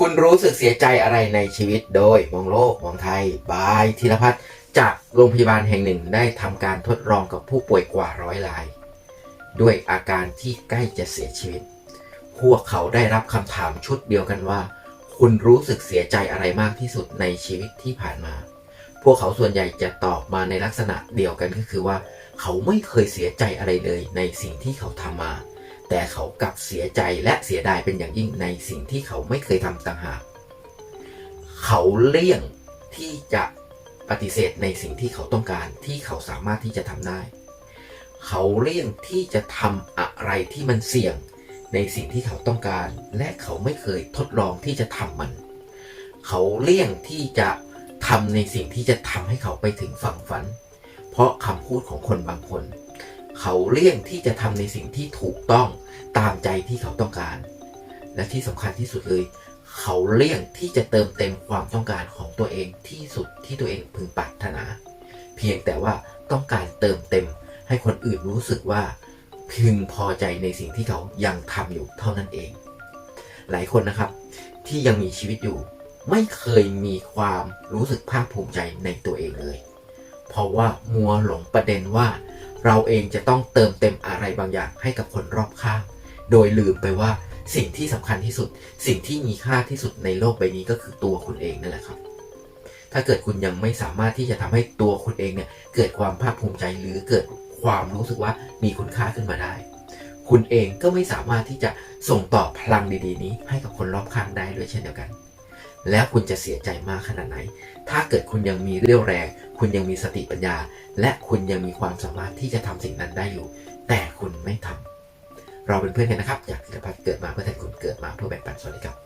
คุณรู้สึกเสียใจอะไรในชีวิตโดยมองโลกมองไทยบายธีรพัฒน์จากโรงพยาบาลแห่งหนึ่งได้ทำการทดลองกับผู้ป่วยกว่าร้อยราย ด้วยอาการที่ใกล้จะเสียชีวิต พวกเขาได้รับคำถามชุดเดียวกันว่า คุณรู้สึกเสียใจอะไรมากที่สุดในชีวิตที่ผ่านมา พวกเขาส่วนใหญ่จะตอบมาในลักษณะเดียวกันก็คือว่า เขาไม่เคยเสียใจอะไรเลยในสิ่งที่เขาทำมา แต่เขากลับเสียใจและเสียดายเป็นอย่างยิ่งในสิ่งที่เขาไม่เคยทำต่างหาก เขาเลี่ยงที่จะปฏิเสธในสิ่งที่เขาต้องการที่เขาสามารถที่จะทำได้ เขาเลี่ยงที่จะทำอะไรที่มันเสี่ยงในสิ่งที่เขาต้องการ และเขาไม่เคยทดลองที่จะทำมัน เขาเลี่ยงที่จะทำในสิ่งที่จะทำให้เขาไปถึงฝั่งฝัน เพราะคำพูดของคนบางคน เขาเลี่ยงที่จะทำในสิ่งที่ถูกต้องตามใจที่เขาต้องการ และที่สำคัญที่สุดเลย เขาเลี่ยงที่จะเติมเต็มความต้องการของตัวเองที่สุดที่ตัวเองพึงปรารถนา เพียงแต่ว่าต้องการเติมเต็ม ให้คนอื่นรู้สึกว่า พึงพอใจในสิ่งที่เขายังทำอยู่เท่านั้นเอง หลายคนนะครับ ที่ยังมีชีวิตอยู่ ไม่เคยมีความรู้สึกภาคภูมิใจในตัวเองเลย เพราะว่ามัวหลงประเด็นว่า เราเองจะต้องเติมเต็มอะไรบางอย่างให้กับคนรอบข้าง โดยลืมไปว่าสิ่งที่สำคัญที่สุด สิ่งที่มีค่าที่สุดในโลกใบนี้ก็คือตัวคุณเองนั่นแหละครับ ถ้าเกิดคุณยังไม่สามารถที่จะทำให้ตัวคุณเองเนี่ยเกิดความภาคภูมิใจหรือเกิดความรู้สึกว่ามีคุณค่าขึ้นมาได้ คุณเองก็ไม่สามารถที่จะส่งต่อพลังดีๆ นี้ให้กับคนรอบข้างได้ด้วยเช่นเดียวกัน แล้วคุณจะเสียใจมากขนาดไหน ถ้าเกิดคุณยังมีเรี่ยวแรง คุณยังมีสติปัญญา และคุณยังมีความสามารถที่จะทำสิ่งนั้นได้อยู่ แต่คุณไม่ทำเราเป็นเพื่อนกันนะครับ อยากธีรพัฒเกิดมาเพื่อแทนคุณเกิดมาเพื่อแบ่งปันสวัสดีครับ